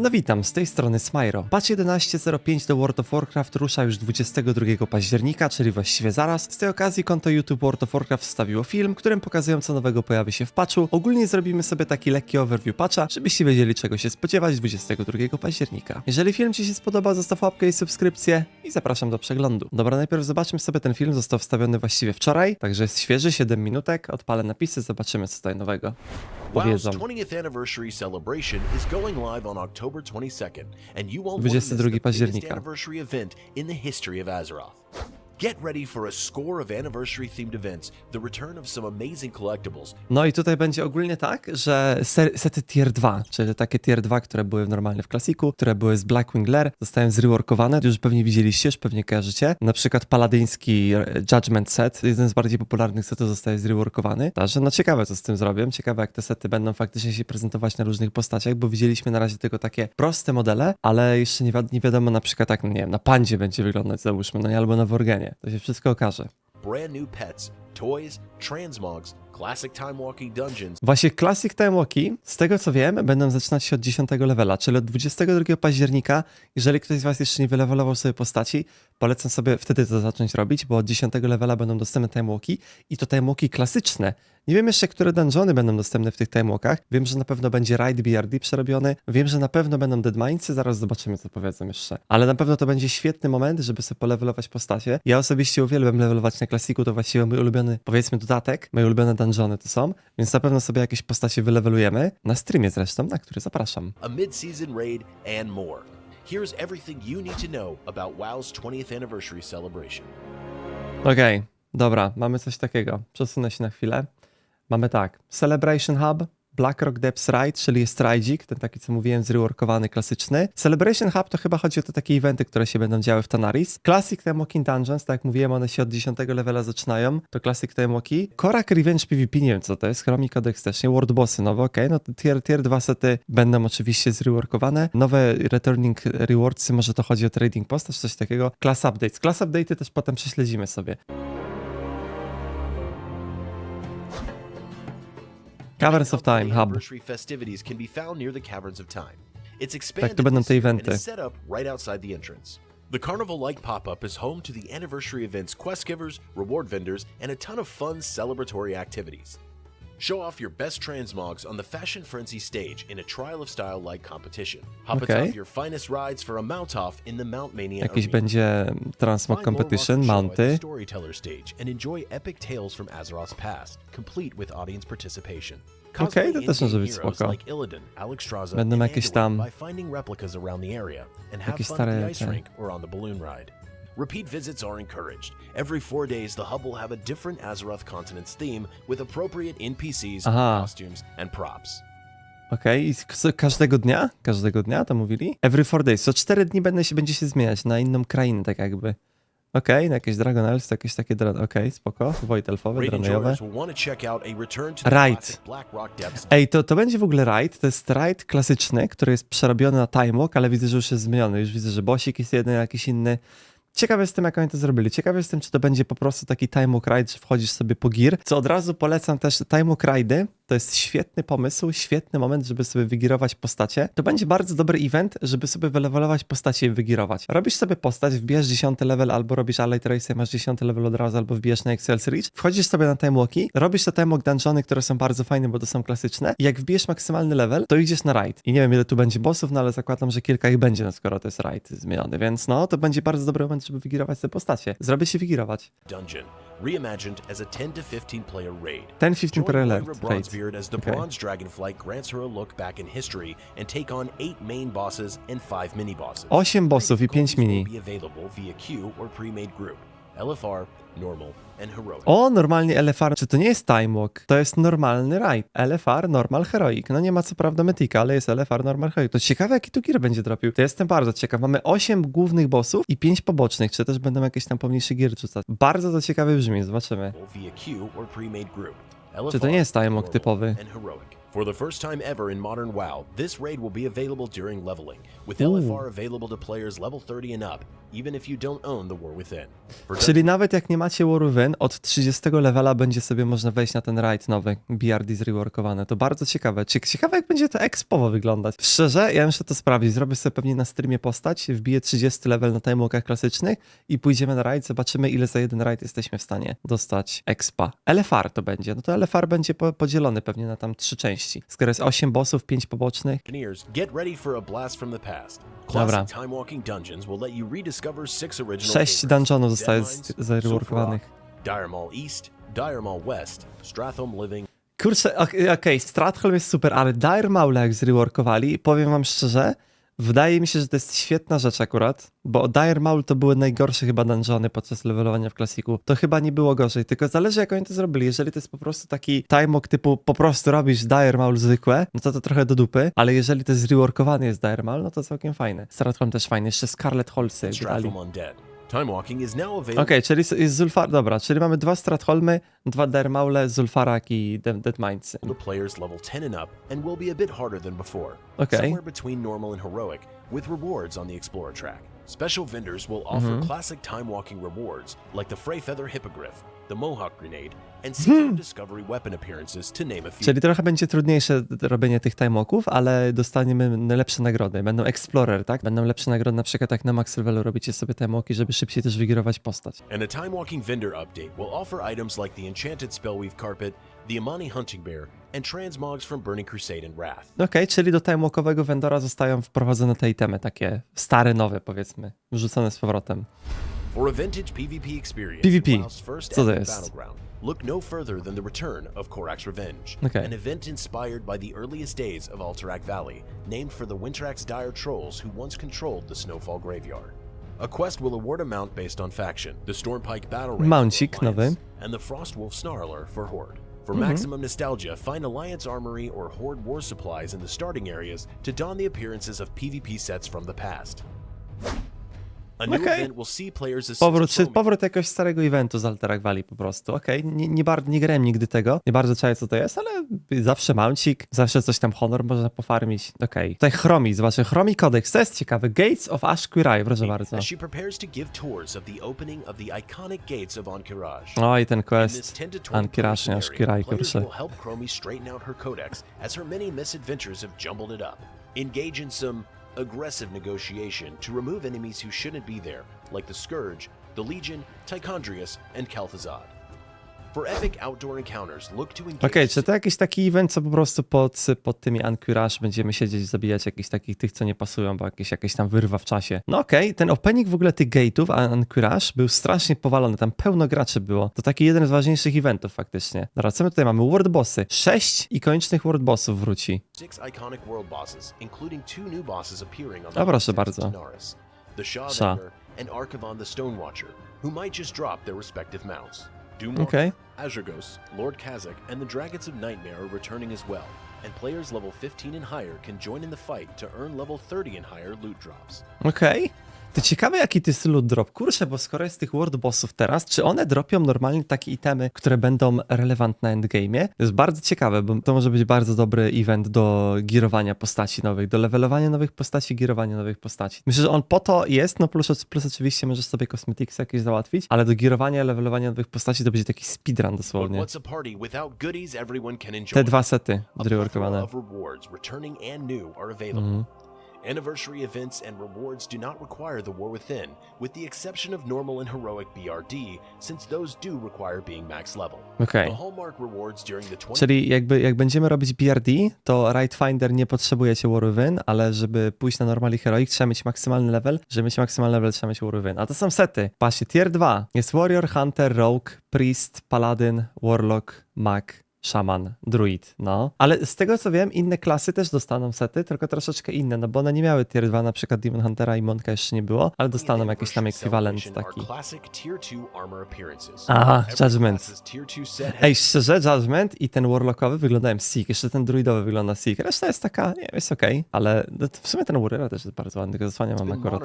No witam, z tej strony Smyro. Patch 11.05 do World of Warcraft rusza już 22 października, czyli właściwie zaraz. Z tej okazji konto YouTube World of Warcraft wstawiło film, którym pokazują co nowego pojawi się w patchu. Ogólnie zrobimy sobie taki lekki overview patcha, żebyście wiedzieli czego się spodziewać 22 października. Jeżeli film Ci się spodoba, zostaw łapkę i subskrypcję i zapraszam do przeglądu. Dobra, najpierw zobaczmy sobie ten film, został wstawiony właściwie wczoraj, także jest świeży, 7 minutek, odpalę napisy, zobaczymy co tutaj nowego. Powiedzą. 20th anniversary celebration is going live on October 22nd, and you won't want to miss 22 the biggest października. Anniversary. Get ready for a score of anniversary-themed events, the return of some amazing collectibles, No i tutaj będzie ogólnie tak, że sety tier 2, czyli takie tier 2, które były normalnie w klasiku, które były z Blackwing Lair, zostają zreworkowane. Już pewnie widzieliście, już pewnie kojarzycie. Na przykład paladyński e, Judgment set, jeden z bardziej popularnych setów zostaje zreworkowany. Także no ciekawe co z tym zrobią, ciekawe jak te sety będą faktycznie się prezentować na różnych postaciach, bo widzieliśmy na razie tylko takie proste modele, ale jeszcze nie, wi- nie wiadomo na przykład jak, no nie wiem, na Pandzie będzie wyglądać załóżmy, no nie, albo na Worgenie. To się wszystko okaże. brand new pets, toys, transmogs, classic time walking dungeons, Właśnie Classic Time Walki, z tego co wiem, będą zaczynać się od 10 levela, czyli od 22 października. Jeżeli ktoś z Was jeszcze nie wylevelował sobie postaci, polecam sobie wtedy to zacząć robić, bo od 10 levela będą dostępne Time Walki i to Time Walki klasyczne. Nie wiem jeszcze, które dungeony będą dostępne w tych Time Walkach. Wiem, że na pewno będzie Raid BRD przerobiony. Wiem, że na pewno będą Deadminesy, zaraz zobaczymy, co powiedzą jeszcze. Ale na pewno to będzie świetny moment, żeby sobie polevelować postacie. Ja osobiście uwielbiam levelować na klasiku, to właściwie mój ulubiony, powiedzmy, dodatek. Moje ulubione dungeony to są, więc na pewno sobie jakieś postacie wylewelujemy. Na streamie zresztą, na który zapraszam. a mid-season raid, and more. Here's everything you need to know about WoW's 20th anniversary celebration. Okej, dobra, mamy coś takiego. Przesunę się na chwilę. Mamy tak, Celebration Hub, Blackrock Depths Ride, czyli jest rajdzik, ten taki, co mówiłem, zreworkowany, klasyczny. Celebration Hub to chyba chodzi o te takie eventy, które się będą działy w Tanaris. Classic Walking Dungeons, tak jak mówiłem, one się od 10 levela zaczynają, to Classic Walki. Korak Revenge PvP, nie wiem co to jest, Chromie Codex też, nie? World Bossy nowe, okej, no to tier, tier 2 sety będą oczywiście zreworkowane. Nowe Returning Rewardsy, może to chodzi o Trading Postać, coś takiego. Class Updates. Class Update'y też potem prześledzimy sobie. Caverns of Time Hub. Anniversary festivities can be found near the Caverns of Time. It's expanded to będą te and eventy. is set up right outside the entrance. The carnival-like pop-up is home to the anniversary events, quest givers, reward vendors, and a ton of fun celebratory activities. Show off your best transmogs on the Fashion Frenzy stage in a trial of style-like competition. Hop Okay. atop your finest rides for a mount-off in the Mount Mania Jakiś Arena. będzie Transmog Competition, rock show at the mounty. Storyteller stage and enjoy epic tales from Azeroth's past, complete with audience participation. Okej, Cosplay to też może być spoko. Like Illidan, Będą jakieś tam- by finding replicas around the area and have jakieś fun stare at the ice te- Repeat visits are encouraged. Every four days, the hub will have a different Azeroth continent's theme with appropriate NPCs, Aha. costumes, and props. Okej, i k- każdego dnia? Każdego dnia to mówili? Every four days, co cztery dni będę się, będzie się zmieniać na inną krainę, tak jakby. Okej, na jakieś Dragon Elves, jakieś takie, dra- okej, spoko, Wojt Elfowe, Raid Rock Depths Ej, to, to będzie w ogóle raid, to jest raid klasyczny, który jest przerobiony na time walk, ale widzę, że już jest zmieniony, już widzę, że bossik jest jeden, jakiś inny. Ciekawy jestem, jak oni to zrobili. Ciekawy jestem, czy to będzie po prostu taki time walk ride, że wchodzisz sobie po gear, co od razu polecam też time walk ride'y. To jest świetny pomysł, świetny moment, żeby sobie wygirować postacie. To będzie bardzo dobry event, żeby sobie wylewelować postacie i wygirować. Robisz sobie postać, wbijasz 10 level, albo robisz Allied Race, masz 10 level od razu, albo wbijasz na Excel's Reach. Wchodzisz sobie na time walki, robisz te time walk dungeony, które są bardzo fajne, bo to są klasyczne. I jak wbijesz maksymalny level, to idziesz na raid. I nie wiem, ile tu będzie bossów, no ale zakładam, że kilka ich będzie, no skoro to jest raid zmieniony. Więc no, to będzie bardzo dobry moment, żeby wygirować te postacie. Zrobię się wygirować. Dungeon, reimagined as a 10 to 15 player raid. 10-15 Join player Moira left raid. Bronzebeard as the Okay. Bronze Dragonflight grants her a look back in history and take on 8 main bosses and 5 mini bosses. 8 bossów i 5 mini. will be available via queue or pre-made group. LFR, normal, and heroic. O, normalnie LFR. Czy to nie jest Time Walk? To jest normalny raid. LFR, Normal, Heroic. No nie ma co prawda Mythika, ale jest LFR, Normal, Heroic. To ciekawe, jaki tu gier będzie dropił. To jestem bardzo ciekaw. Mamy 8 głównych bossów i 5 pobocznych. Czy też będą jakieś tam pomniejsze gier rzucać? Bardzo to ciekawe brzmi, zobaczymy. Via queue or pre-made group. Czy to nie jest Time Walk normal, typowy? and heroic. For the first time ever in modern WoW, this raid will be available during leveling, with. LFR available to players level 30 and up, even if you don't own the War Within. For Czyli nawet jak nie macie War Within, od 30 levela będzie sobie można wejść na ten raid nowy, BRD zreworkowany. To bardzo ciekawe. Cie- Ciekawe jak będzie to expowo wyglądać. Szczerze, ja muszę to sprawdzić. Zrobię sobie pewnie na streamie postać, wbiję 30 level na timewalkach klasycznych i pójdziemy na raid, zobaczymy ile za jeden raid jesteśmy w stanie dostać expa. LFR to będzie. No to LFR będzie po podzielony pewnie na tam trzy części. Skoro jest 8 bossów, 5 pobocznych. Engineers, get ready for a blast from the past. Dobra. Classic time walking dungeons will let you rediscover six original Sześć dungeonów zostaje zareworkowanych. Kurczę, ok- okej, Stratholm jest super, ale Dire Maul jak zreworkowali, powiem wam szczerze, wydaje mi się, że to jest świetna rzecz akurat, bo Dire Maul to były najgorsze chyba dungeony podczas levelowania w klasiku. To chyba nie było gorzej, tylko zależy jak oni to zrobili. Jeżeli to jest po prostu taki timewalk typu po prostu robisz Dire Maul zwykłe, no to to trochę do dupy, ale jeżeli to jest zreworkowany jest Dire Maul, no to całkiem fajne. Stratholm też fajny, jeszcze Scarlet Holsy and dali. Stratham Undead. Time walking is now available. Okej, czyli s- jest Zulfar, dobra, czyli mamy dwa Stratholmy, dwa Dire Maule, Zulfarak i Dead Minds. to players level 10 and up and will be a bit harder than before. Okay. Somewhere between normal and heroic, with rewards on the Explorer track. Special vendors will offer Mhm. classic time walking rewards like the Frey Feather Hippogriff, the Mohawk Grenade, and Secret Discovery weapon appearances, to name a few. Hmm. Czyli trochę będzie trudniejsze robienie tych timeoków, ale dostaniemy najlepsze nagrody. Będą Explorer, tak? Będą lepsze nagrody, na przykład jak na Max Levelu robicie sobie timeoki, żeby szybciej też wygirować postać. And a time walking vendor update will offer items like the Enchanted Spellweave Carpet, the Amani Hunting Bear, and transmogs from Burning Crusade and Wrath. Okej, czyli do timewalkowego vendora zostają wprowadzone te itemy, takie stare, nowe powiedzmy, wrzucone z powrotem. For a vintage PvP experience, PvP. in WoW's first Co to epic jest? battleground, look no further than the return of Korak's Revenge, Okay. an event inspired by the earliest days of Alterac Valley, named for the Wintrax dire trolls who once controlled the Snowfall Graveyard. A quest will award a mount based on faction, the Stormpike Battle Mouncik for Alliance, and the Frostwolf Snarler for Horde. For Mhm. maximum nostalgia, find Alliance Armory or Horde War supplies in the starting areas to don the appearances of PvP sets from the past. Assist Powrót, czy powrót jakiegoś starego eventu z Alterac Valley po prostu. Okej, nie, nie, bar- nie grałem nigdy tego, nie bardzo czaję co to jest, ale zawsze mouncik, zawsze coś tam honor można pofarmić. Okej. Tutaj Chromi, zobaczę, Chromi Codex, to jest ciekawe. Gates of Ashquirai, proszę bardzo. as she prepares to give tours of the opening of the iconic gates of Ankiraj. Oj, ten In this quest. 10 to 20 Ankirash, nie person Ashkirai, area, players kurczę. will help Chromie straighten out her codex as her many misadventures have jumbled it up. Engage in some aggressive negotiation to remove enemies who shouldn't be there, like the Scourge, the Legion, Tychondrius, and Kalthazad. Okej, czy to jakiś taki event, co po prostu pod, pod tymi Ankurash będziemy siedzieć, zabijać jakichś takich tych, co nie pasują, bo jakieś, jakieś tam wyrwa w czasie. No okej, ten opening w ogóle tych gate'ów Ankurash był strasznie powalony, tam pełno graczy było. To taki jeden z ważniejszych eventów faktycznie. Dobra, co my tutaj mamy? World Bossy. Sześć ikonicznych World Bossów wróci. A, proszę bardzo. Sha. Anger and Archivon the Stonewatcher, who might just drop their respective mounts. Doomwalker, Okej. Azurgos, Lord Kazakh, and the Dragons of Nightmare are returning as well, and players level 15 and higher can join in the fight to earn level 30 and higher loot drops. Okej. To ciekawe, jaki jest loot drop. Kurczę, bo skoro jest tych World Bossów teraz, czy one dropią normalnie takie itemy, które będą relevantne na endgame'ie? To jest bardzo ciekawe, bo to może być bardzo dobry event do girowania postaci nowych, do levelowania nowych postaci, girowania nowych postaci. Myślę, że on po to jest, no plus, plus oczywiście możesz sobie cosmetics jakieś załatwić, ale do girowania, levelowania nowych postaci to będzie taki speedrun dosłownie. Te dwa sety available. Mhm. Anniversary events and rewards do not require the War Within, with the exception of normal and heroic BRD, since those do require being max level. Okej. The hallmark rewards during the 20 Czyli jakby jak będziemy robić BRD, to Right Finder nie potrzebujecie Warwin, ale żeby pójść na Normal i Heroic trzeba mieć maksymalny level, żeby mieć maksymalny level trzeba mieć Warwin. A to są sety. Patrzcie, tier 2. Jest Warrior, Hunter, Rogue, Priest, Paladin, Warlock, Mag, Shaman, Druid, no. Ale z tego co wiem, inne klasy też dostaną sety, tylko troszeczkę inne, no bo one nie miały tier 2, na przykład Demon Huntera i Monka jeszcze nie było, ale dostaną jakiś tam ekwiwalent taki. classic tier 2 armor appearances. Aha, Judgment. class's tier 2 set has Ej, szczerze, Judgment i ten Warlockowy wyglądają Seek, jeszcze ten druidowy wygląda Seek. Reszta jest taka, nie wiem, jest okej, ale no to w sumie ten Warrior też jest bardzo ładny, tylko zasłania mam akurat.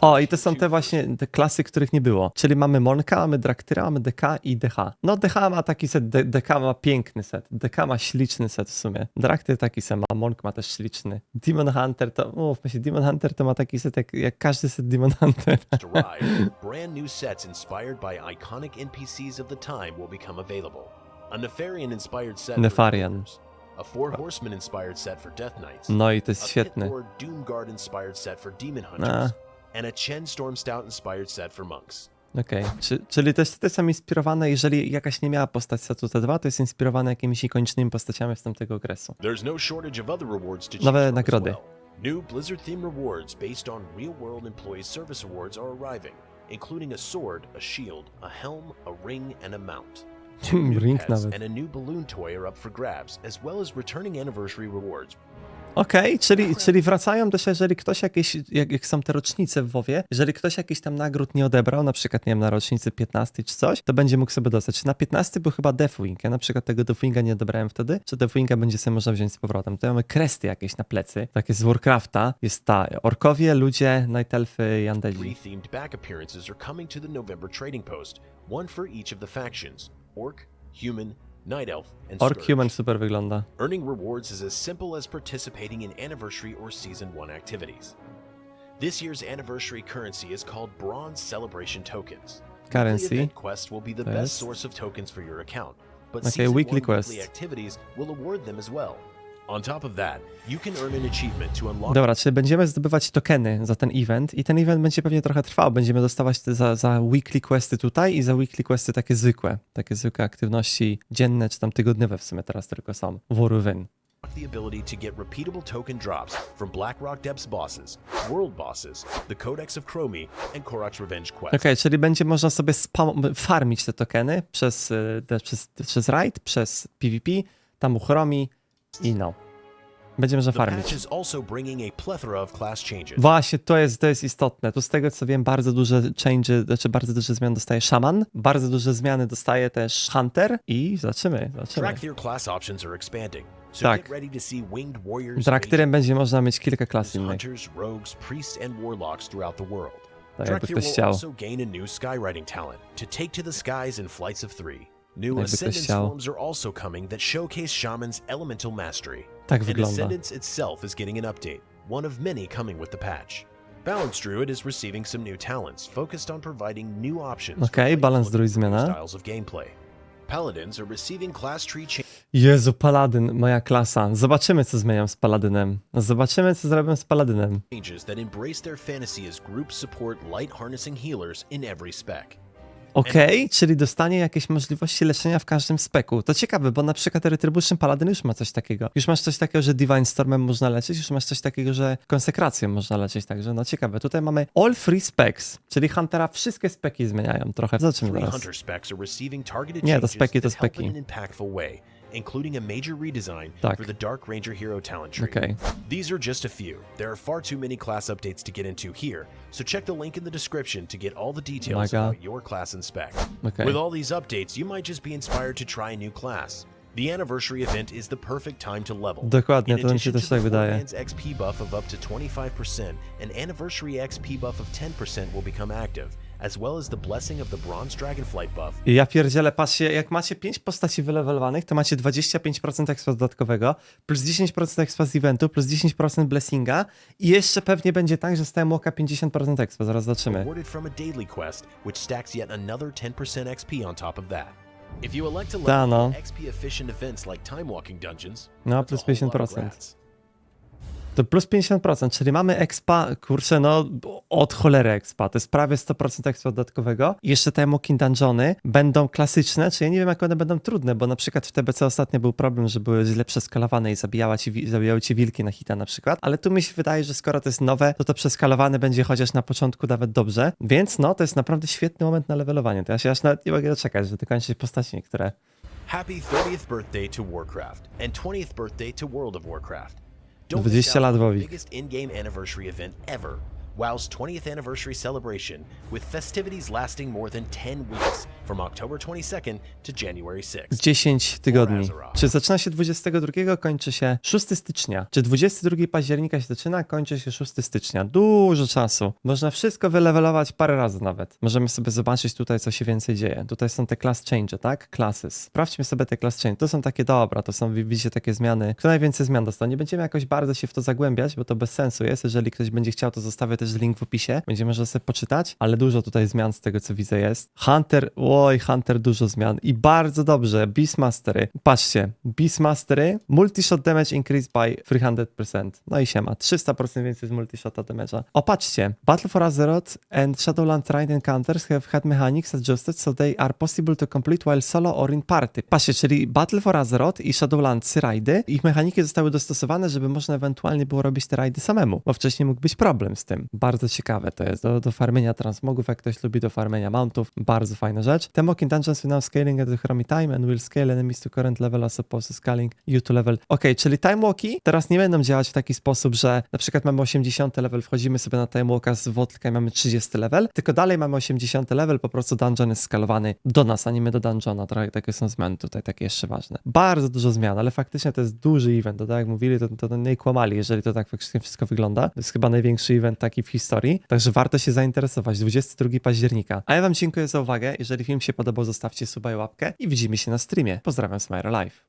O, i to są Q2 te właśnie te klasy, których nie było. Czyli mamy Monka, mamy Draktyra, mamy DK i DH. No DH ma taki set, D- DK ma piękny set, DK ma śliczny set w sumie. Draktyr taki sam ma, Monk ma też śliczny. Demon Hunter to, mówmy się, Demon Hunter to ma taki set jak, jak każdy set Demon Hunter. brand new sets inspired by iconic NPCs of the time will become available. A Nefarian inspired set Nefarian. A Four Horsemen inspired set for Death Knights, No i to a jest świetny. Doomguard inspired set for Demon Hunters, ah. and a Chen Storm Stout inspired set for Monks. Okej, Czy, czyli te sety są inspirowane, jeżeli jakaś nie miała postać setu T2, to jest inspirowane jakimiś ikonicznymi postaciami z tamtego okresu. There's no shortage of other rewards to choose Nowe from as nagrody. well. New Blizzard themed rewards based on real world employee service awards are arriving, including a sword, a shield, a helm, a ring, and a mount. Ring nawet. Okej, czyli, czyli wracają też, jeżeli ktoś jakieś, jak, jak są te rocznice w WoWie, jeżeli ktoś jakiś tam nagród nie odebrał, na przykład, nie wiem, na rocznicy 15 czy coś, to będzie mógł sobie dostać. Na 15 był chyba Deathwing, ja na przykład tego Deathwinga nie odebrałem wtedy, czy Deathwinga będzie sobie można wziąć z powrotem. To mamy kresty jakieś na plecy, takie z Warcrafta, jest ta, orkowie, ludzie, Night Elfy i Three Undeadzi. themed back appearances are coming to the November trading post, one for each of the factions Orc, Human, Night Elf, and Orc Scourge. Human super wygląda. Earning rewards is as simple as participating in anniversary or season 1 activities. This year's anniversary currency is called Bronze Celebration Tokens. Currency. event quests will be the To best source of tokens for your account, but Okay, season weekly one quests. weekly activities will award them as well. Dobra, czyli będziemy zdobywać tokeny za ten event i ten event będzie pewnie trochę trwał. Będziemy dostawać te za, za weekly questy tutaj i za weekly questy takie zwykłe. Takie zwykłe aktywności dzienne czy tam tygodniowe w sumie teraz tylko są. Wurwin. the ability to get repeatable token drops from Blackrock Depths bosses, world bosses, the Codex of Chromie, and Korok's Revenge quest. Okej, czyli będzie można sobie spam- farmić te tokeny przez, te, przez, przez raid, przez PvP, tam uchromi i no. Będzie można The patch farmić. is also bringing a plethora of class changes. Właśnie, to jest, to jest istotne. Tu z tego co wiem, bardzo duże change, znaczy bardzo duże zmiany dostaje Shaman, bardzo duże zmiany dostaje też Hunter i zobaczymy, zobaczymy. Tak. Draktyrem będzie można mieć kilka klas innych. Tak jakby ktoś chciał. New skywriting talent to take to the skies in flights of three. New Jakby ktoś Ascendance chciał. forms are also coming that showcase Shaman's elemental mastery. Tak and wygląda. Ascendance itself is getting an update, one of many coming with the patch. Balance Druid is receiving some new talents focused on providing new options. for Okej, players Balance looking Druid for new zmiana. Styles of gameplay. Paladins are receiving class tree Jezu, Paladyn, moja klasa. Zobaczymy, co zmieniam z Paladynem. Zobaczymy, co zrobię z Paladynem. changes that embrace their fantasy as groups support light harnessing healers in every spec. Okej, czyli dostanie jakieś możliwości leczenia w każdym speku. To ciekawe, bo na przykład Retribution Paladin już ma coś takiego. Już masz coś takiego, że Divine Stormem można leczyć, już masz coś takiego, że konsekracją można leczyć, także no ciekawe. Tutaj mamy all free specs, czyli Huntera wszystkie speki zmieniają trochę. Zobaczymy Three teraz. hunter specs are receiving targeted Nie, to changes speki, to that help speki. in an impactful way, including a major redesign for the Dark Ranger hero talent tree. Okej. These are just a few. There are far too many class updates to get into here, so check the link in the description to get all the details God. about your class and spec. Okay. With all these updates, you might just be inspired to try a new class. The anniversary event is the perfect time to level. Dokładnie, In to addition to the tak wydaje. XP buff of up to 25%, an anniversary XP buff of 10% will become active, as well as the blessing of the Bronze Dragonflight buff I ja pierdzielę, patrzcie, jak macie 5 postaci wylewelowanych, to macie 25% expa dodatkowego, plus 10% expa z eventu, plus 10% blessinga i jeszcze pewnie będzie tak, że stałem oka 50% expa, zaraz zobaczymy. awarded from a daily quest, which stacks yet another 10% XP on top of that. If you elect to level no. XP efficient events like time walking dungeons, No, plus whole lot of 50%. To plus 50%, czyli mamy expa, kurczę, no od cholery expa, to jest prawie 100% expa dodatkowego. I jeszcze te Mokin Dungeony będą klasyczne, czy ja nie wiem jak one będą trudne, bo na przykład w TBC ostatnio był problem, że były źle przeskalowane i zabijała ci, zabijały ci wilki na hita na przykład, ale tu mi się wydaje, że skoro to jest nowe, to to przeskalowane będzie chociaż na początku nawet dobrze, więc no, to jest naprawdę świetny moment na levelowanie. To ja się aż nawet nie mogę doczekać, że dokończyć postaci niektóre. Happy 30th birthday to Warcraft and 20th birthday to World of Warcraft. Don't 20 miss out lat WoWik. WoW's 20th anniversary celebration with festivities lasting more than 10 weeks from October 22nd to January 6th. 10 tygodni. Czy zaczyna się 22, kończy się 6 stycznia. Czy 22 października się zaczyna, kończy się 6 stycznia. Dużo czasu. Można wszystko wylewelować parę razy nawet. Możemy sobie zobaczyć tutaj, co się więcej dzieje. Tutaj są te class change, tak? Classes. Sprawdźmy sobie te class change. To są takie dobra, to są, widzicie, takie zmiany. Kto najwięcej zmian dostał? Nie będziemy jakoś bardzo się w to zagłębiać, bo to bez sensu jest. Jeżeli ktoś będzie chciał, to zostawię też link w opisie. Będziemy można sobie poczytać, ale dużo tutaj zmian z tego, co widzę jest. Hunter, oj, Hunter, dużo zmian. I bardzo dobrze. Beastmastery. Patrzcie, Beastmastery, multi-shot damage increased by 300%. No i siema, 300% więcej z multi-shota damage'a. O, patrzcie, Battle for Azeroth and Shadowland Ride Encounters have had mechanics adjusted so they are possible to complete while solo or in party. Patrzcie, czyli Battle for Azeroth i Shadowlands rajdy, ich mechaniki zostały dostosowane, żeby można ewentualnie było robić te rajdy samemu, bo wcześniej mógł być problem z tym. Bardzo ciekawe to jest, do, do farmienia transmogów, jak ktoś lubi, do farmienia mountów, bardzo fajna rzecz. The Mocking Dungeons will now scaling at the Chromie time and will scale enemies to current level as opposed to scaling you to level. Ok, czyli time walki teraz nie będą działać w taki sposób, że na przykład mamy 80 level, wchodzimy sobie na time walka z Wodka i mamy 30 level, tylko dalej mamy 80 level, po prostu dungeon jest skalowany do nas, a nie my do dungeona. Trochę takie są zmiany tutaj, takie jeszcze ważne. Bardzo dużo zmian, ale faktycznie to jest duży event, to tak jak mówili, to, to nie kłamali, jeżeli to tak faktycznie wszystko wygląda. To jest chyba największy event taki w historii, także warto się zainteresować. 22 października. A ja wam dziękuję za uwagę. Jeżeli film się podobał, zostawcie suba i łapkę i widzimy się na streamie. Pozdrawiam, Smile Live.